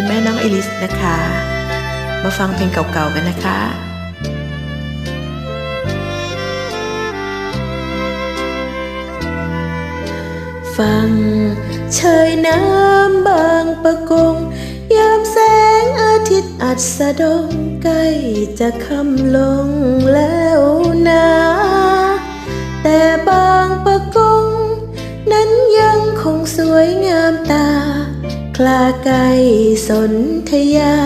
คุณแม่น้องไอริสนะคะ มาฟังเพลงเก่าๆกันนะคะฟังเชยน้ำบางประกง ยามแสงอาทิตย์อัดสะดงใกล้จะค่ำลงแล้วนะ แต่บางประกง นั้นยังคงสวยงามตา คลาไกลสนธยา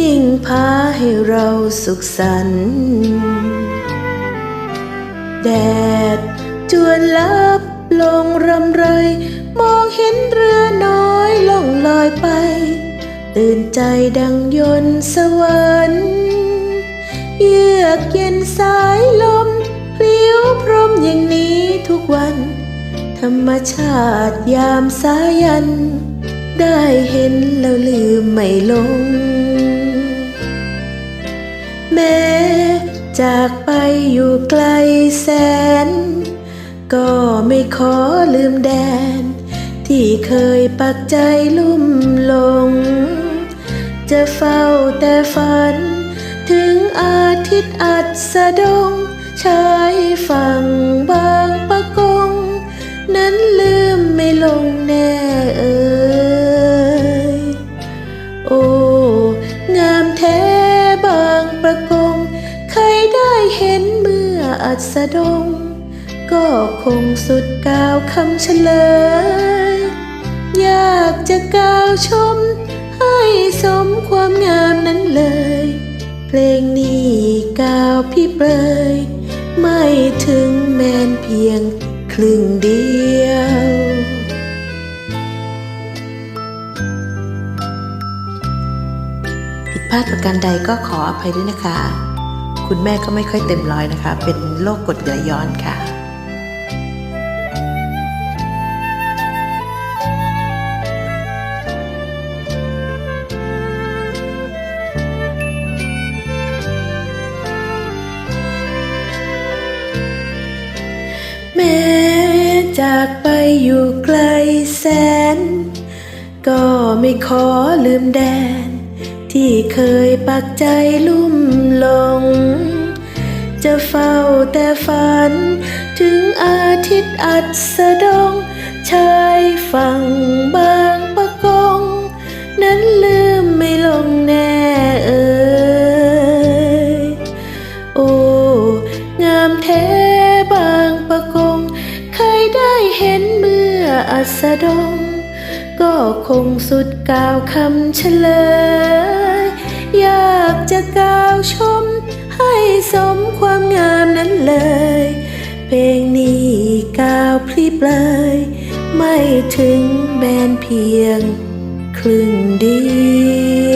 ยิ่งพาให้เราสุขสันต์แดดจวนลับลงรำไร มองเห็นเรือน้อยล่องลอยไป ตื่นใจดังยนต์สวรรค์เยือกเย็นสายลมพลิ้วพรมอย่างนี้ทุกวัน ธรรมชาติยามสายัน ได้เห็นแล้วลืมไม่ลง แม้จากไปอยู่ไกลแสน ก็ไม่ขอลืมแดน ที่เคยปักใจลุ่มลง จะเฝ้าแต่ฝัน ถึงอาทิตย์อัสดงชายฝั่งบางปะกง นั้นลืมไม่ลงแน่ มื่ออัสดง ก็คงสุดกล่าวคำเฉลย อยากจะกล่าวชม ให้สมความงามนั้นเลย เพลงนี้กล่าวพี่เปรยไม่ถึงแมนเพียงครึ่งเดียวผิดพลาดประการใดก็ขออภัยด้วยนะคะ คุณแม่ก็ไม่ค่อยเต็มร้อยนะคะ เป็นโรคกรดไหลย้อนค่ะแม้จากไปอยู่ไกลแสน ก็ไม่ขอลืมแดน ที่เคยปักใจลุ่มลง จะเฝ้าแต่ฝัน ถึงอาทิตย์อัสดง ชายฝั่งบางปะกง นั้นลืมไม่ลงแน่เอ่ยโอ้ งามแท้บางปะกง เคยได้เห็นเมื่ออัสดง ก็คงสุดกล่าวคำเฉลย อยากจะกล่าวชม ให้สมความงามนั้นเลย เพลงนี้กล่าวพลีเปลย ไม่ถึงแมนเพียงครึ่งเดียว